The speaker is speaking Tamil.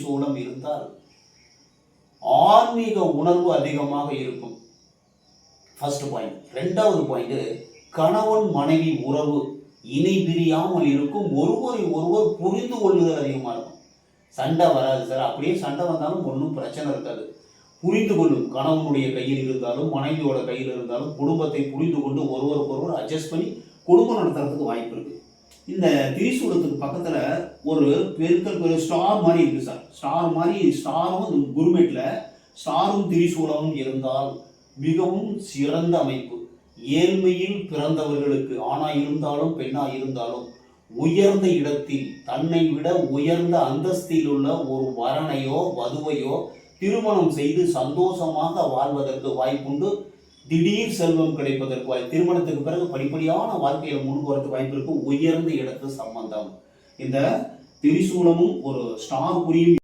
சூலம் இருந்தால் ஆன்மீக உணர்வு அதிகமாக இருக்கும். ஃபர்ஸ்ட் பாயிண்ட் ரெண்டாவது பாயிண்ட் கணவன் மனைவி உறவு இணை பிரியாமல் இருக்கும். ஒருவரை ஒருவர் புரிந்து கொள்ளுதல் அதிகமாக இருக்கும். சண்டை வராது சார். அப்படியே சண்டை வந்தாலும் ஒன்றும் பிரச்சனை இருக்காது. புரிந்து கொள்ளும். கணவனுடைய கையில் இருந்தாலும் மனைவியோட கையில் இருந்தாலும் குடும்பத்தை புரிந்து கொண்டு ஒருவருக்கு ஒருவர் அட்ஜஸ்ட் பண்ணி குடும்பம் நடத்துறதுக்கு வாய்ப்பு இருக்குது இந்த திரிசூலத்துக்கு பக்கத்தில் ஒரு பெருக்கல் பெரு ஸ்டார் மாதிரி இருக்குது சார் ஸ்டார் மாதிரி ஸ்டாரும் இந்த குருமேட்டில் ஸ்டாரும் திரிசூலமும் இருந்தால் மிகவும் சிறந்த அமைப்பு. ஏழ்மையில் பிறந்தவர்களுக்கு ஆணா இருந்தாலும் பெண்ணா இருந்தாலும் உயர்ந்த இடத்தில் தன்னை விட உயர்ந்த அந்தஸ்தில் உள்ள ஒரு வரனையோ வதுவையோ திருமணம் செய்து சந்தோஷமாக வாழ்வதற்கு வாய்ப்புண்டு. திடீர் செல்வம் கிடைப்பதற்கு திருமணத்துக்கு பிறகு படிப்படியான வாழ்க்கையில முன்பு வரதுக்கு வாய்ப்பு இருக்கும் உயர்ந்த இடத்து சம்பந்தம். இந்த திரிசூலமும் ஒரு ஸ்டார் புரியும்